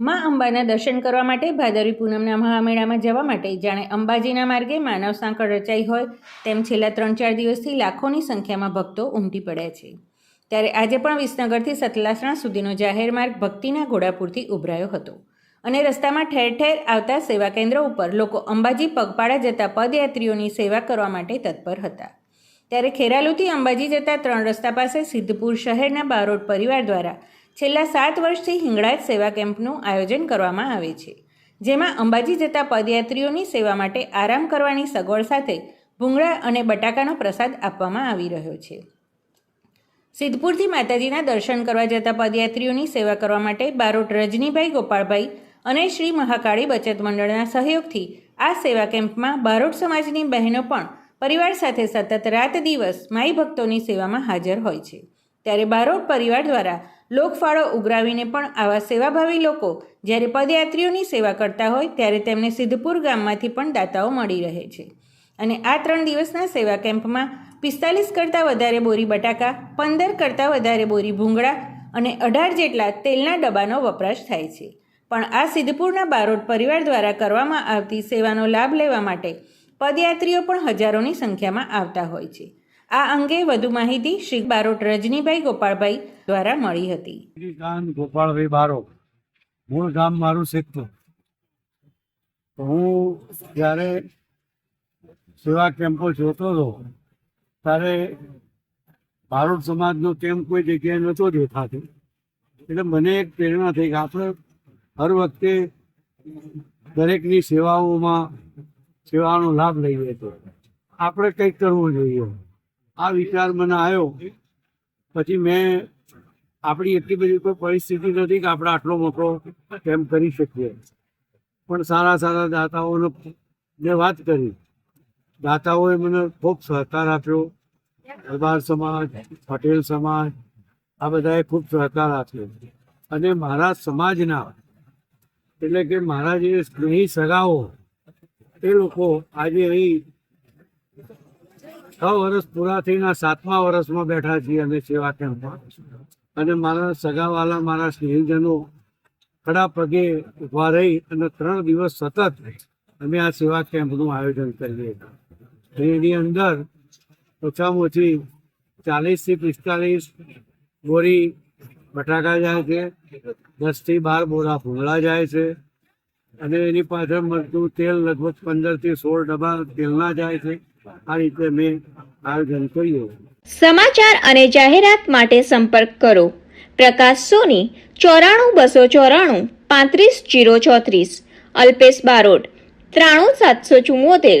માં અંબાના દર્શન કરવા માટે ભાદરવી પૂનમના મહામેળામાં જવા માટે જાણે અંબાજીના માર્ગે માનવ સાંકળ રચાઈ હોય તેમ છેલ્લા ત્રણ ચાર દિવસથી લાખોની સંખ્યામાં ભક્તો ઉમટી પડ્યા છે. ત્યારે આજે પણ વિસનગરથી સતલાસણા સુધીનો જાહેર માર્ગ ભક્તિના ઘોડાપુરથી ઉભરાયો હતો. અને રસ્તામાં ઠેર ઠેર આવતા સેવા કેન્દ્ર ઉપર લોકો અંબાજી પગપાળા જતા પદયાત્રીઓની સેવા કરવા માટે તત્પર હતા. ત્યારે ખેરાલુથી અંબાજી જતા ત્રણ રસ્તા પાસે સિદ્ધપુર શહેરના બારોટ પરિવાર દ્વારા છેલ્લા સાત વર્ષથી હિંગળાજ સેવા કેમ્પનું આયોજન કરવામાં આવે છે, જેમાં અંબાજી જતા પદયાત્રીઓની સેવા માટે આરામ કરવાની સગવડ સાથે ભૂંગળા અને બટાકાનો પ્રસાદ આપવામાં આવી રહ્યો છે. સિદ્ધપુરથી માતાજીના દર્શન કરવા જતા પદયાત્રીઓની સેવા કરવા માટે બારોટ રજનીભાઈ ગોપાળભાઈ અને શ્રી મહાકાળી બચત મંડળના સહયોગથી આ સેવા કેમ્પમાં બારોટ સમાજની બહેનો પણ પરિવાર સાથે સતત રાત દિવસ માઈ ભક્તોની સેવામાં હાજર હોય છે. ત્યારે બારોટ પરિવાર દ્વારા લોકફાળો ઉઘરાવીને પણ આવા સેવાભાવી લોકો જ્યારે પદયાત્રીઓની સેવા કરતા હોય ત્યારે તેમને સિદ્ધપુર ગામમાંથી પણ દાતાઓ મળી રહે છે. અને આ ત્રણ દિવસના સેવા કેમ્પમાં પિસ્તાલીસ કરતાં વધારે બોરી બટાકા, પંદર કરતાં વધારે બોરી ભૂંગળા અને અઢાર જેટલા તેલના ડબ્બાનો વપરાશ થાય છે. પણ આ સિદ્ધપુરના બારોટ પરિવાર દ્વારા કરવામાં આવતી સેવાનો લાભ લેવા માટે પદયાત્રીઓ પણ હજારોની સંખ્યામાં આવતા હોય છે. આ અંગે વધુ માહિતી શ્રી બારોટ રજનીભાઈ ગોપાળભાઈ દ્વારા મળી હતી. ગોપાળભાઈ બારોટ, મૂળ ગામ મારું સિદ્ધપુર હું જ્યારે સેવા કેમ્પો જોતો હતો ત્યારે ભારત સમાજનો કેમ્પ કોઈ જગ્યાએ નહોતો દેખાતો. એટલે મને એક પ્રેરણા થઈ કે આપણે હર વખતે દરેકની સેવાઓમાં સેવાનો લાભ લઈએ તો આપણે કંઈક કરવું જોઈએ. આ વિચાર મને આવ્યો પછી મેં આપણી એટલી બધી કોઈ પરિસ્થિતિ નથી કે આપણે આટલો મોટો કેમ્પ કરી શકીએ. પણ સારા સારા દાતાઓનો મેં વાત કરી. દાતાઓએ મને ખૂબ સહકાર આપ્યો. દરબાર સમાજ, પટેલ સમાજ, આ બધાએ ખૂબ સહકાર આપ્યો. અને મારા સમાજના, એટલે કે મારા જે સ્નેહી સગાઓ, એ લોકો આજે અહીં છ વર્ષ પૂરા થઈને સાતમા વર્ષમાં બેઠા છીએ અમે સેવા કેમ્પમાં. અને મારા સગાવાલા, મારા સ્નેહીજનો ખડા પગે ઊભા રહી અને ત્રણ દિવસ સતત અમે આ સેવા કેમ્પનું આયોજન કરીએ એની અંદર ઓછામાં ઓછી ચાલીસથી પિસ્તાલીસ બોરી બટાકા જાય છે, દસથી બાર બોરા ભૂંગળા જાય છે અને એની પાછળ મળતું તેલ લગભગ પંદરથી સોળ ડબ્બા તેલના જાય છે. આ રીતે મેં આયોજન કર્યું. સમાચાર અને જાહેરાત માટે સંપર્ક કરો. પ્રકાશ સોની, ચોરાણું બસો ચોરાણું, પાંત્રીસ જીરો ચોત્રીસ, અલ્પેશ બારોટ, ત્રાણું સાતસો ચુમ્મોતેર